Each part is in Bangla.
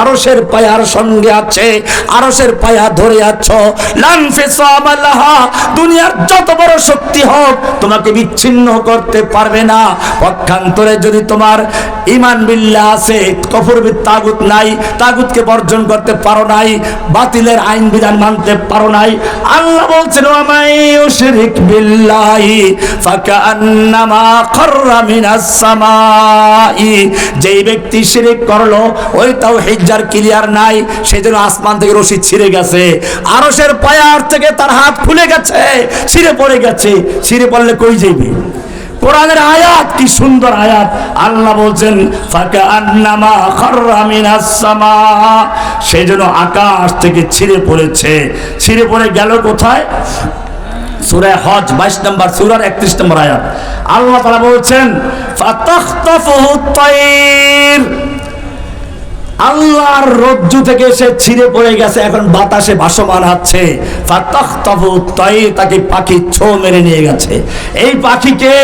আরশের পায়ার সঙ্গে আছে, আরশের পায়া ধরে আছো। দুনিয়ার যত বড় শক্তি হোক, তোমাকে বিচ্ছিন্ন করতে পারবে না। পক্ষান্তরে যদি তোমার ইমান বিল্লাহ আছে তাগুত নাই, তাগুতকে বর্জন করতে পারো নাই, বাতিলের আইন বিধান মানতে পারো নাই, আল্লাহ বলছেন সামাই। যেই ব্যক্তি শিরিক করল, ওই তাও হিজ্জার ক্লিয়ার নাই, সেজন্য আসমান থেকে রশি ছিঁড়ে গেছে। আরশের পায়ার থেকে তার হাত খুলে গেছে, ছিঁড়ে পড়ে গেছে। ছিঁড়ে পড়লে কই যাইবে? কোরআনের আয়াত, কি সুন্দর আয়াত। আল্লাহ বলছেন সেই জন্য আকাশ থেকে ছিঁড়ে পড়েছে। ছিঁড়ে পড়ে গেল কোথায়? সূরায় হজ 22 নম্বর, সূরার 31 নম্বর আয়াত। আল্লাহ তাআলা বলছেন আল্লাহর রজ্জু থেকে সে ছিঁড়ে পড়ে গেছে, এখন বাতাসে ভাসমান তাইর তাকে পাখি ছো মেরে নিয়ে গেছে। এই পাখিকে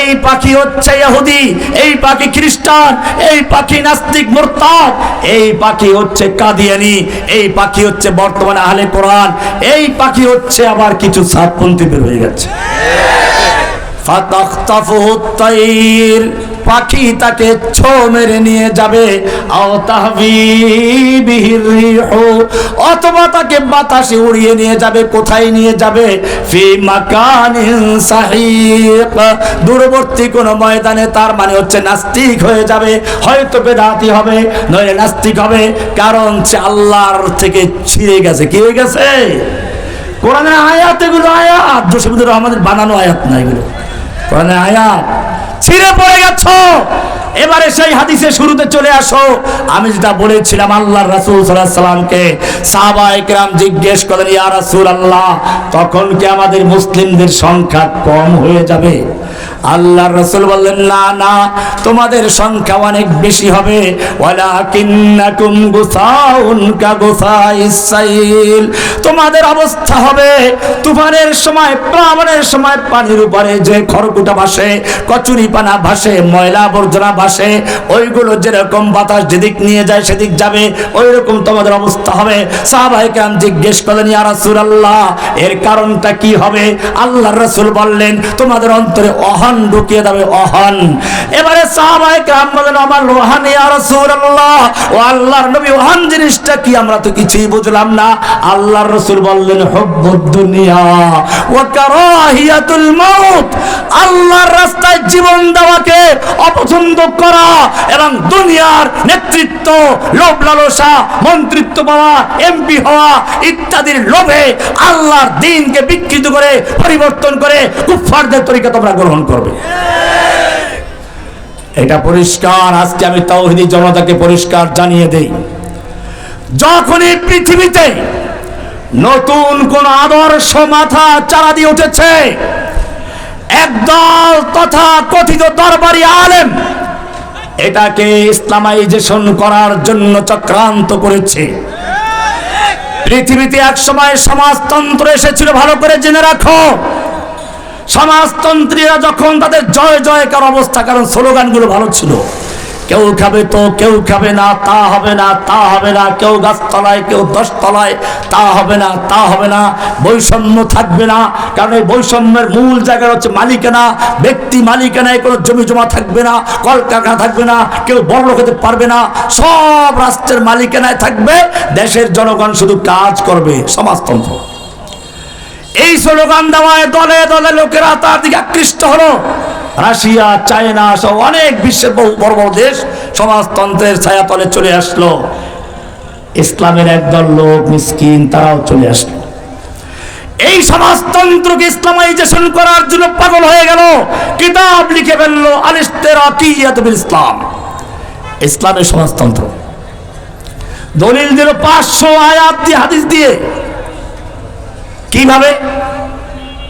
এই পাখি হচ্ছে ইহুদি এই পাখি খ্রিস্টান, এই পাখি নাস্তিক মুরতাদ, এই পাখি হচ্ছে কাদিয়ানি, এই পাখি হচ্ছে বর্তমানে আহলে কোরআন, এই পাখি হচ্ছে আবার কিছু সাতপন্থী বের হয়ে গেছে। ফাতাখতাফুহু তাইর পাখি তাকে ছো মেরে নিয়ে যাবে। অথবা তাকে বাতাসে উড়িয়ে নিয়ে যাবে, কোথায় নিয়ে যাবে? ফি দূরবর্তী কোনো ময়দানে তার মানে হচ্ছে নাস্তিক হয়ে যাবে, হয়তো বেদাতি হবে, নইলে নাস্তিক হবে, কারণ সে আল্লাহর থেকে ছিঁড়ে গেছে। কি গেছে? কোরআনের আয়াত, এগুলো আয়াত। জসিমুদ্দুর রহমানের বানানো আয়াত না এগুলো। কোরআনের আয়াত। ছিঁড়ে পড়ে গেছো। এবারে সেই হাদিসে শুরুতে চলে আসো। আমি যেটা বলেছিলাম আল্লাহ রাসুল সাল্লামকে সাহাবা একরাম জিজ্ঞেস করেন ইয়া রাসূল আল্লাহ তখন কি আমাদের মুসলিমদের সংখ্যা কম হয়ে যাবে? আল্লাহ রসুল বললেন, না না, তোমাদের সংখ্যা অনেক বেশি হবে। তোমাদের অবস্থা হবে তুফানের সময়, প্লাবনের সময়, পানির উপরে যে খড়কুটা ভাসে কচুরি পানা ভাসে, ময়লা আবর্জনা ভাসে, ওইগুলো যেরকম বাতাস যেদিক নিয়ে যায় সেদিক যাবে ওই রকম তোমাদের অবস্থা হবে। সাহাবাই কেরাম জিজ্ঞেস করলেন, ইয়া রাসূলুল্লাহ, এর কারণটা কি হবে? আল্লাহর রাসূল বললেন, তোমাদের অন্তরে অহন ঢুকিয়ে দেবে, অহন। এবারে সাহাবাই কেরাম বলেন, আমার রোহান ও আল্লাহর নবী ওহান জিনিসটা কি? আমরা তো কিছুই বুঝলাম না। আল্লাহর রাসূল বললেন কারাহিয়াতুল মাউত। আল্লাহর রাস্তায় জীবন দেওয়াকে অপছন্দ করা এবং দুনিয়ার নেতৃত্ব, লোভ লালসা, মন্ত্রিত্ব পাওয়া, এমপি হওয়া ইত্যাদির লোভে আল্লাহর দিনকে বিকৃত করে, পরিবর্তন করে তরিকা তোমরা গ্রহণ করবে। এটা পরিষ্কার, আজকে আমি তাওহিদি জনতাকে পরিষ্কার জানিয়ে দেই। যখনই পৃথিবীতে নতুন কোন আদর্শ মাথা চারা দিয়ে উঠেছে, একদল তথা কথিত দরবারি আলেম এটাকে ইসলামাইজেশন করার জন্য চক্রান্ত করেছে। পৃথিবীতে এক সময় সমাজতন্ত্র এসেছিল, ভালো করে জেনে রাখো। সমাজতন্ত্রীরা যখন তাদের জয় জয়কার অবস্থা, কারণ স্লোগানগুলো ভালো ছিল। কেউ খাবে তো, কেউ খাবে না, তা হবে না, তা হবে না। কেউ গাছতলায়, কেউ দশতলায়, তা হবে না, তা হবে না। বৈষম্য থাকবে না, কারণ এই বৈষম্যের মূল জায়গা হচ্ছে মালিকানা। ব্যক্তি মালিকানায় কোনো জমি জমা থাকবে না, কলকারখানা থাকবে না, কেউ বড় হতে পারবে না। সব রাষ্ট্রের মালিকানায় থাকবে, দেশের জনগণ শুধু কাজ করবে, সমাজতন্ত্র। এই স্লোগান দেওয়ায় দলে দলে লোকেরা তার দিকে আকৃষ্ট হলো। রাশিয়া, চায়না সহ অনেক বিশ্বের বহু বড় বড় দেশ সমাজতন্ত্রের ছায়াতলে চলে আসলো। ইসলামের একদল লোক মিসকিন, তারাও চলে আসলো। এই সমাজতন্ত্রকে ইসলামাইজেশন করার জন্য পাগল হয়ে গেল। কিতাব লিখে ফেলল আলিস্তের ইসলাম। ইসলামের সমাজতন্ত্র। দলিল দিল পাঁচশো আয়াত হাদিস দিয়ে। কীভাবে?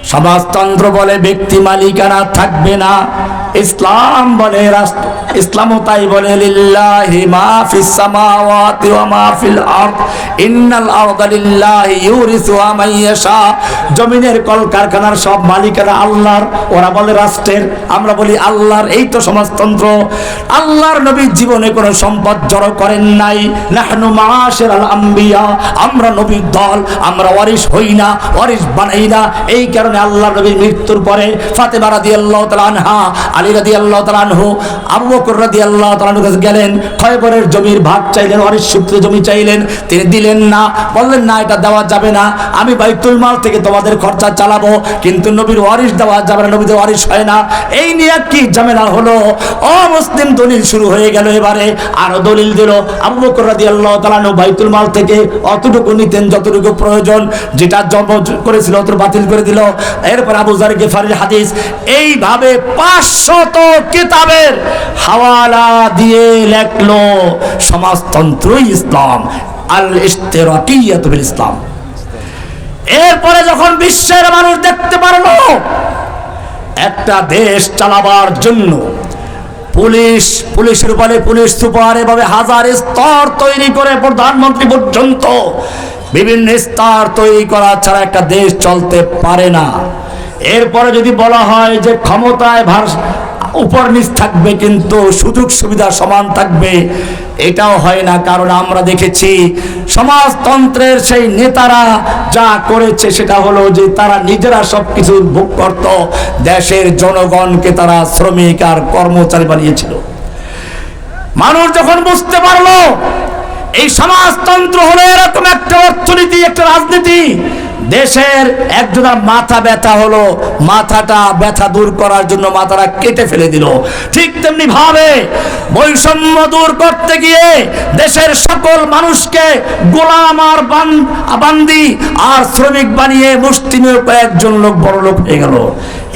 সমাজতন্ত্র বলে ব্যক্তি মালিকানা থাকবে না। ইসলাম বলে রাষ্ট্র, ইসলামও তাই বলে লিল্লাহি মা ফিস সামাওয়াতি ওয়া মা ফিল আরদ। ইন্নাল আরদা লিল্লাহি মান ইয়াশা। জমিনের সব মালিকেরা আল্লাহর, ওরা বলে রাষ্ট্রের, আমরা বলি আল্লাহর, এই তো সমাজতন্ত্র। আল্লাহর নবীর জীবনে কোনো সম্পদ জড়ো করেন নাই। নাহনু মাশারাল আম্বিয়া, আমরা নবীর দল, আমরা ওয়ারিস হই না ওয়ারিস বানাই না। এই কারণে আল্লাহ নবীর মৃত্যুর পরে ফাতেমা রাদিয়াল্লাহু তাআলা আনহা আলী রাদিয়াল্লাহু তাআলা আনহু, আবু বকর রাদিয়াল্লাহু তাআলা আনহু কাছে গেলেন, খয়বরের জমির ভাগ চাইলেন ওয়ারিস সূত্রে জমি চাইলেন। তিনি দিলেন, না। বললেন, না, এটা দেওয়া যাবে না। আমি বাইতুল মাল থেকে তোমাদের খরচা চালাবো, কিন্তু নবীর ওয়ারিস দেওয়া যাবে না, নবীদের ওয়ারিস হয় না। এই নিয়ে কি ঝামেলা হলো? ও মুসলিম, দলিল শুরু হয়ে গেল এবারে। আরও দলিল দিল, আবু বকর রাদিয়াল্লাহু তাআলা আনহু বাইতুল মাল থেকে অতটুকু নিতেন যতটুকু প্রয়োজন, যেটা জন্ম করেছিল অত বাতিল করে দিল। এরপর আবু জার গেফারির হাদিস, এইভাবে পাঁচশত কিতাবের হাওয়ালা দিয়ে লেখলো সমাজতন্ত্রই ইসলাম আল ইস্তেরাকিয়াত বিল ইসলাম। এরপরে যখন বিশ্বের মানুষ দেখতে পারল, একটা দেশ চালাবার জন্য পুলিশ, পুলিশের উপরে পুলিশ সুপার, এভাবে হাজার স্তর তৈরি করে প্রধানমন্ত্রী পর্যন্ত বিভিন্ন স্তর তৈরি করা ছাড়া একটা দেশ চলতে পারে না। এরপরে যদি বলা হয় যে ক্ষমতায় উপর নিচ থাকবে কিন্তু সুযোগ সুবিধা সমান থাকবে। এটাও হয় না, কারণ আমরা দেখেছি সমাজতন্ত্রের সেই নেতারা যা করেছে সেটা হলো যে তারা নিজেরা সব কিছু ভোগ করত, দেশের জনগণকে তারা শ্রমিক আর কর্মচারী বানিয়েছিল। মানুষ যখন বুঝতে পারল, এই সমাজতন্ত্র হলো এরকম একটা অর্থনীতি, একটা রাজনীতি দেশের একজনের মাথা ব্যথা হলো, মাথাটা ব্যথা দূর করার জন্য মাথাটা কেটে ফেলে দিল। ঠিক তেমনি ভাবে বৈষম্য দূর করতে গিয়ে দেশের সকল মানুষকে গোলাম আর বান্দি আর শ্রমিক বানিয়ে মুষ্টিমেয় কয়েকজন লোক বড় লোক হয়ে গেল।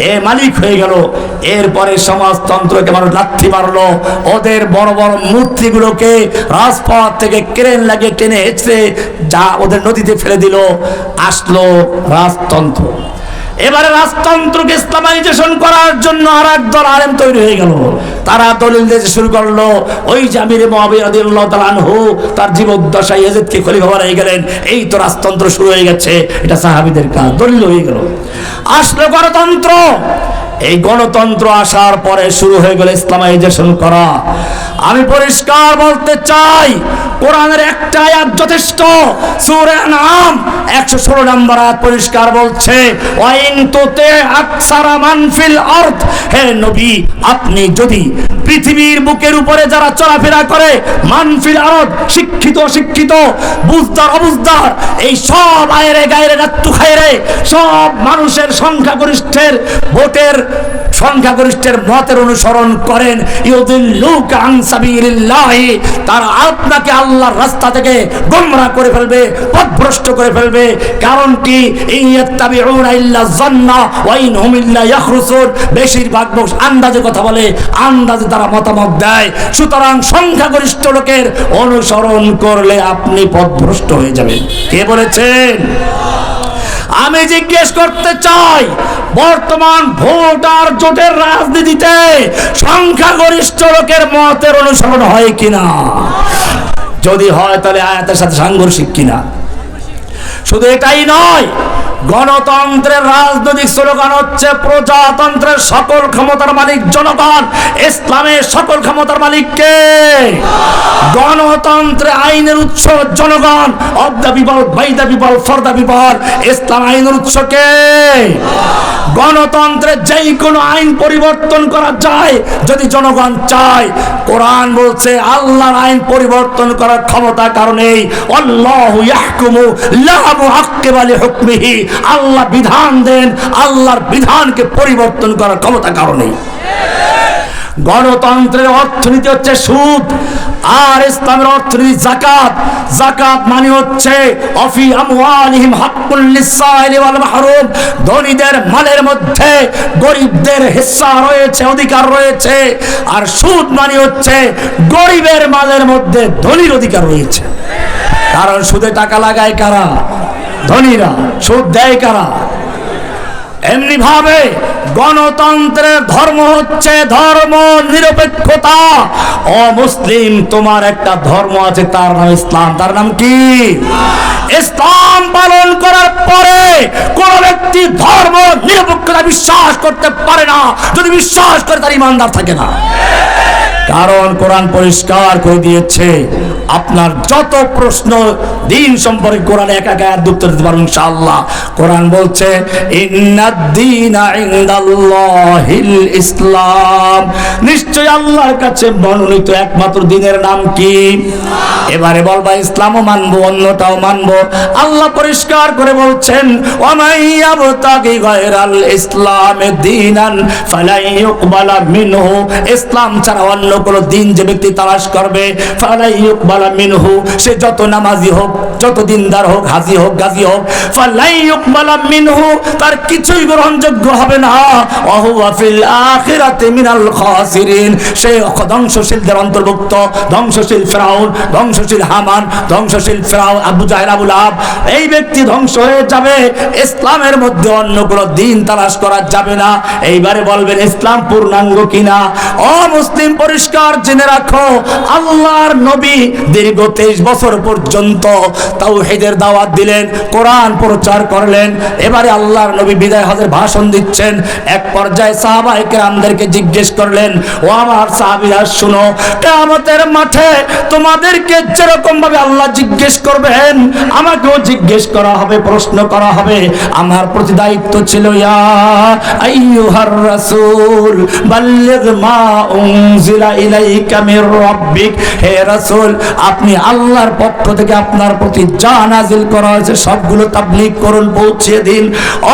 এ মালিক হয়ে গেল। এরপরে সমাজতন্ত্রকে মানুষ লাথি মারলো। ওদের বড় বড় মূর্তিগুলোকে রাজপথ থেকে ক্রেন লাগিয়ে টেনে হেঁচড়ে যা ওদের নদীতে ফেলে দিল। আসলো রাজতন্ত্র। এবারে রাজতন্ত্রকে ইসলামাইজেশন করার জন্য আর এক দল আলেম তৈরি হয়ে গেল। তারা দলিল দিতে শুরু করল, ওই জামিরে মহাবিরাদিল্লাহ তার জীবদ্দশায় এজেদকে খলিফা বানাই গেলেন। এই তো রাজতন্ত্র শুরু হয়ে গেছে, এটা সাহাবিদের কাজ, দলিল হয়ে গেল। আসলো গণতন্ত্র এই গণতন্ত্র আসার পরে শুরু হয়ে গেল ইসলামাইজেশন করা। আমি পরিষ্কার বলতে চাই, কোরআনের একটা আয়াত যথেষ্ট। সূরা নাম একশো ষোলো নম্বর আয়াত পরিষ্কার বলছে, ওয়াইন তোতে আকসারা মানফিল আরদ। হে নবী, আপনি যদি পৃথিবীর বুকের উপরে যারা চলাফেরা করে মানফিল আরদ, শিক্ষিত অশিক্ষিত, বুঝদার অবুঝদার, এই সব আয়েরে গায়েরে রাত্তু খায়রে, সব মানুষের সংখ্যাগরিষ্ঠের ভোটের সংখ্যাগরিষ্ঠের মতের অনুসরণ করেন। তারা আপনাকে আল্লাহর রাস্তা থেকে গোমরা করে ফেলবে, পথভ্রষ্ট করে ফেলবে। কারণ কি? বেশিরভাগ লোক আন্দাজে কথা বলে, আন্দাজে তারা মতামত দেয়। সুতরাং সংখ্যাগরিষ্ঠ লোকের অনুসরণ করলে আপনি পথভ্রষ্ট হয়ে যাবেন। কে বলেছেন? আমি জিজ্ঞেস করতে চাই, বর্তমান ভোটার জোটের রাজনীতিতে সংখ্যাগরিষ্ঠ লোকের মতের অনুসরণ হয় কিনা? যদি হয় তাহলে আয়াতের সাথে সাংঘর্ষিক কিনা? শুধু এটাই নয় গণতন্ত্রের রাজনৈতিক স্লোগান হচ্ছে প্রজাতন্ত্রের সকল ক্ষমতার মালিক জনগণ। ইসলামের সকল ক্ষমতার মালিক কে? গণতন্ত্রে আইনের উৎস জনগণ। Of the people, by the people, for the people. ইসলাম আইনের উৎস কে? গণতন্ত্রে যেই কোনো আইন পরিবর্তন করা যায়, যদি জনগণ চায়। কোরআন বলছে, আল্লাহর আইন পরিবর্তন করার ক্ষমতা কারণেই আল্লাহু ইয়াহকুমু লা মুআক্কিবা লিহুকমিহি আল্লাহ বিধান দেন, আল্লাহর বিধানকে পরিবর্তন করার ক্ষমতা কারণেই গণতন্ত্রের অর্থনীতি হচ্ছে সুদ, আর ইসলামের অর্থনীতি জাকাত। জাকাত মানে হচ্ছে, অফি আমওয়ালিহিম ওয়াল মাহরুম। ধনীদের মালের মধ্যে গরিবদের হিস্সা রয়েছে, অধিকার রয়েছে। আর সুদ মানে হচ্ছে, গরিবের মালের মধ্যে ধনীর অধিকার রয়েছে। কারণ সুদে টাকা লাগায় কারা? ধনীরা, সুদ দেয় কারা? এমনি ভাবে গণতন্ত্রের ধর্ম হচ্ছে ধর্ম নিরপেক্ষতা। অমুসলিম, তোমার একটা ধর্ম আছে, তার নাম ইসলাম। তার নাম কি? ইসলাম পালন করার পরে কোন ব্যক্তি ধর্ম নিরপেক্ষতা বিশ্বাস করতে পারে না। যদি বিশ্বাস করে, তার ইমানদার থাকে না। কারণ কোরআন পরিষ্কার করে দিয়েছে। আপনার যত প্রশ্ন দিন সম্পর্কে কোরআন এক এক আয়াত উত্তর দিতে পারবেন ইনশাআল্লাহ। কোরআন বলছে ইসলাম। নিশ্চয় আল্লাহর কাছে মনোনীত একমাত্র দিনের নাম কি? এবারে বলবা ইসলামও মানবো, অন্যটাও মানবো। আল্লাহ পরিষ্কার করে বলছেন ইসলামে দীনান ইসলাম ছাড়া অন্য কোন দিন যে ব্যক্তি তালাশ করবে সে যত নামাজি হোক, যত দিনদার হোক, হাজি হোক হোক তার কিছুই গ্রহণযোগ্য হবে না। সে ধ্বংসশীলদের অন্তর্ভুক্ত, ধ্বংসশীল ফেরাউন, ধ্বংসশীল হামান, ধ্বংসশীল ফেরাউন, আবু আবুল আহাব এই ব্যক্তি ধ্বংস হয়ে যাবে, ইসলামের মধ্যে অন্য কোনো দিন তালাশ করা যাবে না। এইবারে বলবেন, ইসলাম পূর্ণাঙ্গ কিনা? ও মুসলিম পরিষ্কার জেনে রাখো, আল্লাহর নবী দীর্ঘ তেইশ বছর পর্যন্ত তাওহীদের দাওয়াত দিলেন, কোরআন প্রচার করলেন, এবারে আল্লাহর নবী বিদায় হজের ভাষণ দিচ্ছেন, এক পর্যায়ে সাহাবায়ে কেরামদেরকে জিজ্ঞেস করলেন, ও আমার সাহাবীরা, শুনো, কিয়ামতের মাঠে তোমাদেরকে যেরকম ভাবে আল্লাহ জিজ্ঞেস করবেন, আমাকেও জিজ্ঞেস করা হবে, প্রশ্ন করা হবে। আমার প্রতি দায়িত্ব ছিল, ইয়া আইয়ুহার রাসূল, বাল্লিগ মা উনজিলা আপনি আল্লাহর পক্ষ থেকে আপনার প্রতি যা নাজিল করা হয়েছে সবগুলো তাবলীগ করুন পৌঁছিয়ে দিন।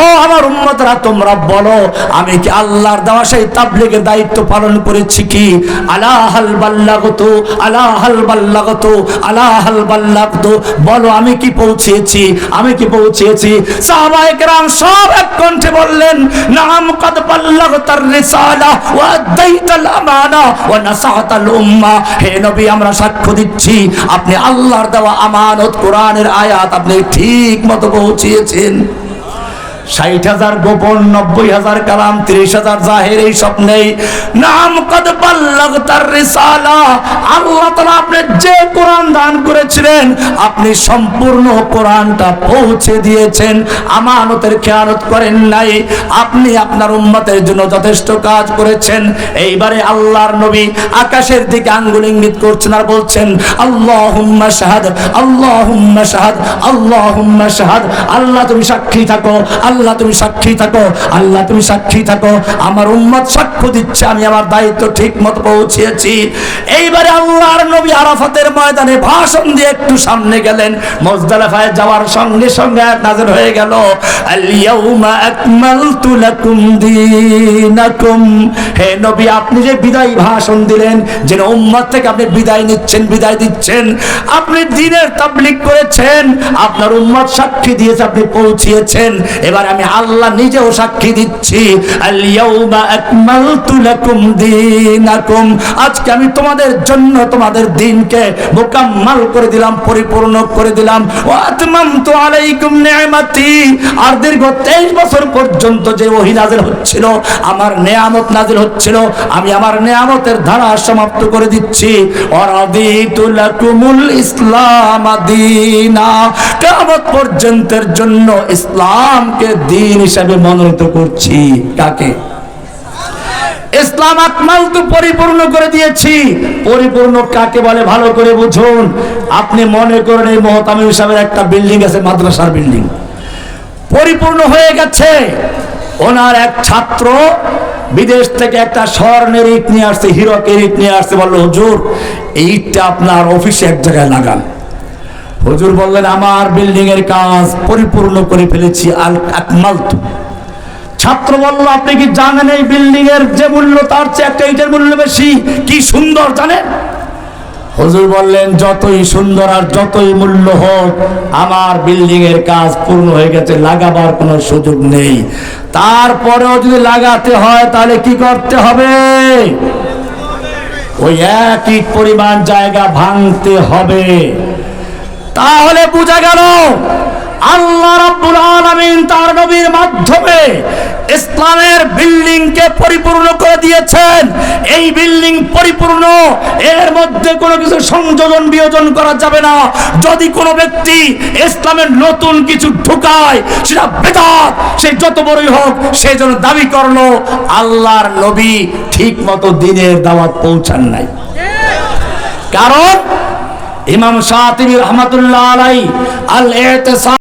ও আমার উম্মতরা, তোমরা বলো, আমি কি আল্লাহর দেওয়া সেই তাবলীগের দায়িত্ব পালন করেছি কি? আলা হাল বাল্লাগতু আলা হাল বাল্লাগতু। বলো, আমি কি পৌঁছেছি? আমি কি পৌঁছেছি? সাহাবায়ে সব এক কণ্ঠে বললেন, নাম কদ বাল্লাগতার রিসালা ওয়া আদাইতাল আমানা ওয়া নাসাহাতাল উম্মাহ হে নবী, আমরা সাক্ষ্য দিচ্ছি, আপনি আল্লাহর দেওয়া আমানত, কোরআনের আয়াত আপনি ঠিক মতো পৌঁছিয়েছেন। ষাট হাজার গোপন, নব্বই হাজার কালাম, ত্রিশ হাজার জাহের, এই সব নেই। নাম তার রিসালা। আল্লাহ তাআলা আপনি যে কোরআন দান করেছিলেন, আপনি সম্পূর্ণ কোরআনটা পৌঁছে দিয়েছেন। আমানতের খেয়ানত করেন নাই। আপনি আপনার উম্মতের জন্য যথেষ্ট কাজ করেছেন। এইবারে আল্লাহর নবী আকাশের দিকে আঙ্গুল ইঙ্গিত করছেন আর বলছেন, আল্লাহুম্মা শাহাদ আল্লাহুম্মা শাহাদ আল্লাহুম্মা শাহাদ। আল্লাহ তুমি সাক্ষী থাকো আল্লাহ তুমি সাক্ষী থাকো, আল্লাহ তুমি সাক্ষী থাকো। আমার উম্মত সাক্ষ্য দিচ্ছে, আমি আমার দায়িত্ব ঠিক মতো পৌঁছেছি। এইবারে আল্লাহর নবী আরাফাতের ময়দানে ভাষণ দিয়ে একটু সামনে গেলেন। মুজদালিফায় যাওয়ার সঙ্গে সঙ্গে নাযিল হয়ে গেল। আল-ইয়াউমা আকমালতু লাকুম দীনাকুম। হে নবী, আপনি যে বিদায় ভাষণ দিলেন, যেন উম্মত থেকে আপনি বিদায় নিচ্ছেন, বিদায় দিচ্ছেন। আপনি দিনের তাবলীগ করেছেন, আপনার উম্মত সাক্ষী দিয়েছে, আপনি পৌঁছিয়েছেন। এবার আমি আল্লাহ নিজেও সাক্ষী দিচ্ছি। আজকে আমি তোমাদের জন্য তোমাদের দিনকে মোকাম্মাল করে দিলাম, পরিপূর্ণ করে দিলাম। আর দীর্ঘ 23 বছর পর্যন্ত যে ওহী হচ্ছিল, আমার নেয়ামত হচ্ছিল, আমি আমার নেয়ামতের ধারা সমাপ্ত করে দিচ্ছি। ইসলাম পর্যন্তের জন্য ইসলামকে দিন হিসাবে মনোনীত করছি। কাকে? ইসলাম আকমাল তো পরিপূর্ণ করে দিয়েছি। পরিপূর্ণ কাকে বলে ভালো করে বুঝুন। আপনি মনে করেন এই মহতামিম সাহেবের একটা বিল্ডিং আছে, মাদ্রাসার বিল্ডিং। পরিপূর্ণ হয়ে গেছে। ওনার এক ছাত্র বিদেশ থেকে একটা স্বর্ণের ইট নিয়ে আসছে, হিরকের ইট নিয়ে আসছে, বলল, হুজুর, এই ইটটা আপনার অফিসে এক জায়গায় লাগান। হুজুর বললেন, আমার বিল্ডিং এর কাজ পরিপূর্ণ করে ফেলেছি, আল আকমাল ছাত্র বলল, আপনি কি জানেন এই বিল্ডিং এর যে মূল্য, তার চেয়ে একটা ইটের মূল্য বেশি? কি সুন্দর, জানেন? হুজুর বললেন, যতই সুন্দর আর যতই মূল্য হোক, আমার বিল্ডিং এর কাজ পূর্ণ হয়ে গেছে, লাগাবার কোনো সুযোগ নেই। তারপরেও যদি লাগাতে হয়, তাহলে কি করতে হবে? ওই এক পরিমাণ জায়গা ভাঙতে হবে। তাহলে বোঝা গেল আল্লাহ রাব্বুল আলামিন তার নবীর মাধ্যমে ইসলামের বিল্ডিংকে পরিপূর্ণ করে দিয়েছেন। এই বিল্ডিং পরিপূর্ণ, এর মধ্যে কোনো কিছু সংযোজন বিয়োজন করা যাবে না। যদি কোনো ব্যক্তি ইসলামের নতুন কিছু ঢুকায়, সেটা বেদাত, সে যত বড়ই হোক, সে যেন দাবি করল, আল্লাহর নবী ঠিক মতো দিনের দাওয়াত পৌঁছান নাই। কারণ ইমাম শাতিবি রহমতুল্লাহ আলাই আল এতেসাম